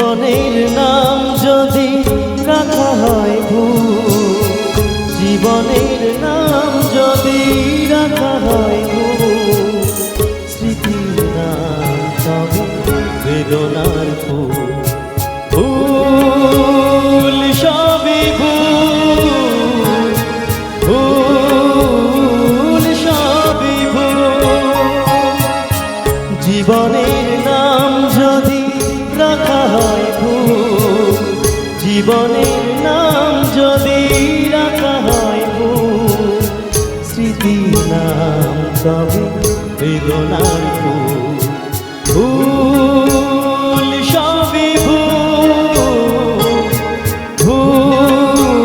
জীবনের নাম যদি রাখা হয় ভূ জীবনের স্মৃতির নাম, তবে বেদনার ফুল। ভুল সবই ভুল ভুল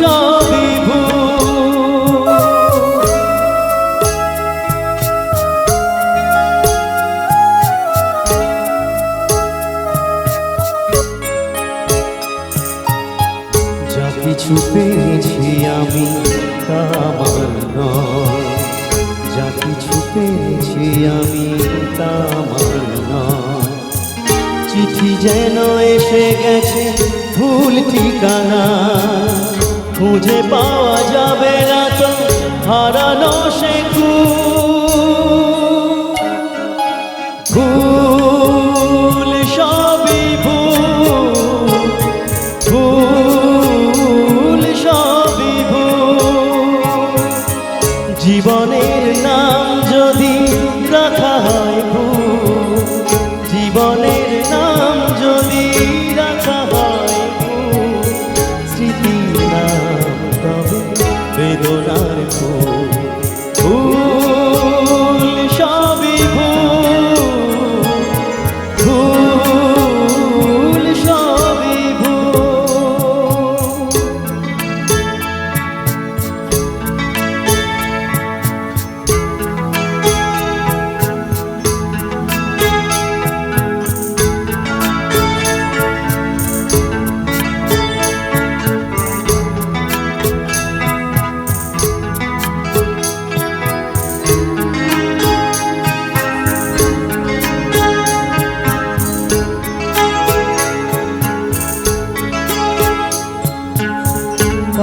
সবই ভুল যা কিছু পেয়েছি আমি তা আমার নয়। যা কিছু পেয়েছি আমি তা আমার নয়। চিঠি যেন এসে গেছে ভুল ঠিকানা। খুঁজে পাওয়া যাবে না তো, হারানো সে ভুল জীবনের নাম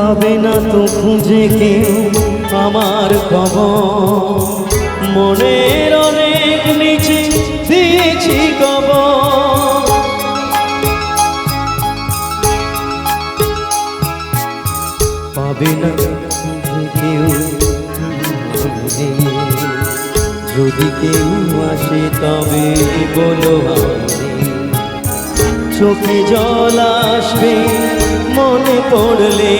পাবে না তো খুঁজে কেউ আমার খবর। মনের অনেক নিচে দিয়েছি কবর পাবে না কেউ। যদি কেউ আসে তবে বলো চোখে জল আসবে, মনে পড়লে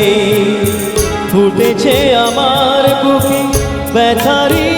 ফুটেছে আমার বুকে। ব্যথারি